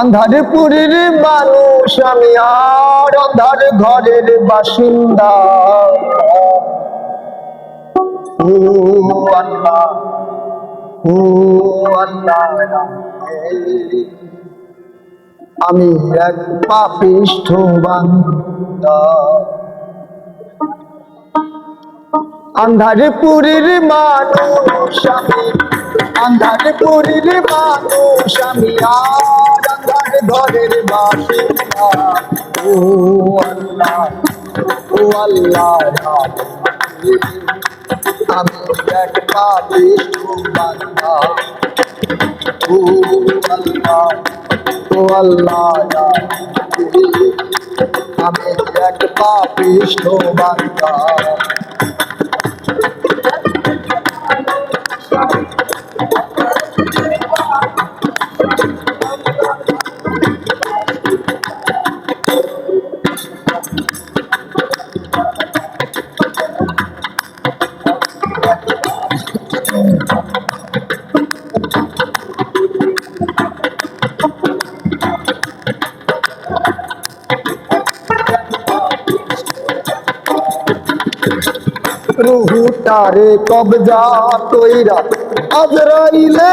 আন্ধারে পুরীর মানুষ, আমি আর অন্ধার ঘরের বাসিন্দা। আমি এক পাপিষ্ঠ বান্দা। পুরীর মানুষ, আমি আন্ধারে পুরীর মানুষ আমি আর আন্ধার ঘরের বাসিন্দা ও আল্লাহ ও আল্লাহ, আমি এক পাপিষ্ঠ বান্দা। ও আল্লাহ ও আল্লাহ, আমি এক পাপিষ্ঠ বান্দা। রুহুটারে কবজা তৈরা আজরাইলে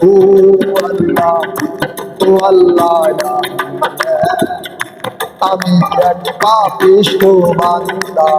ও আল্লাহ ও আল্লাহ আমি এক পাপিষ্ঠ বান্দা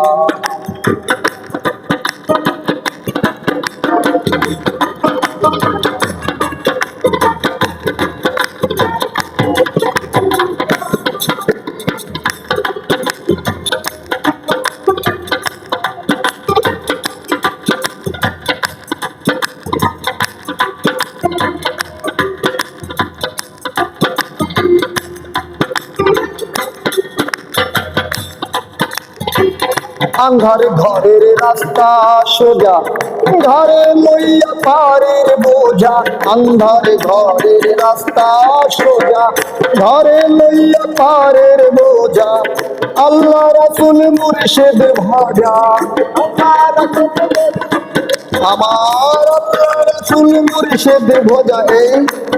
আন্ধার ঘরের রাস্তা সোজা, ঘরে মইয়া পারের বোঝা। আন্ধার ঘরের রাস্তা সোজা, ঘরে লইয়া পারের বোঝা। আল্লাহ রাসুল মুর্শিদ ভজা। আমার রাসুল মুর্শিদ ভজা এই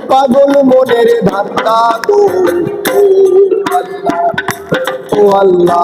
পাগল মনের ধান্দা গো ও আল্লাহ ও আল্লাহ।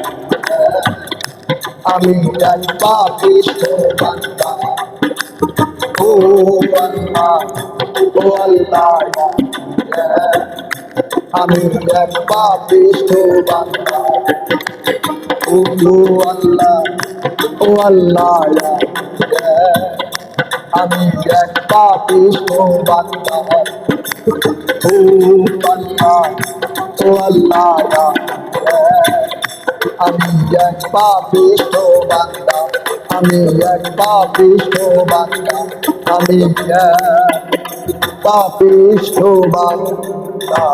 আমি এক পাপিষ্ঠ বান্দা ও আল্লাহ ও আল্লাহ আমি এক পাপিষ্ঠ বান্দা ও আল্লাহ ও আল্লাহ আমি এক পাপিষ্ঠ বান্দা ও আল্লাহ ও আল্লাহ আমি এক পাপিষ্ঠ বান্দা। আমি এক পাপিষ্ঠ বান্দা। আমি এক পাপিষ্ঠ বান্দা।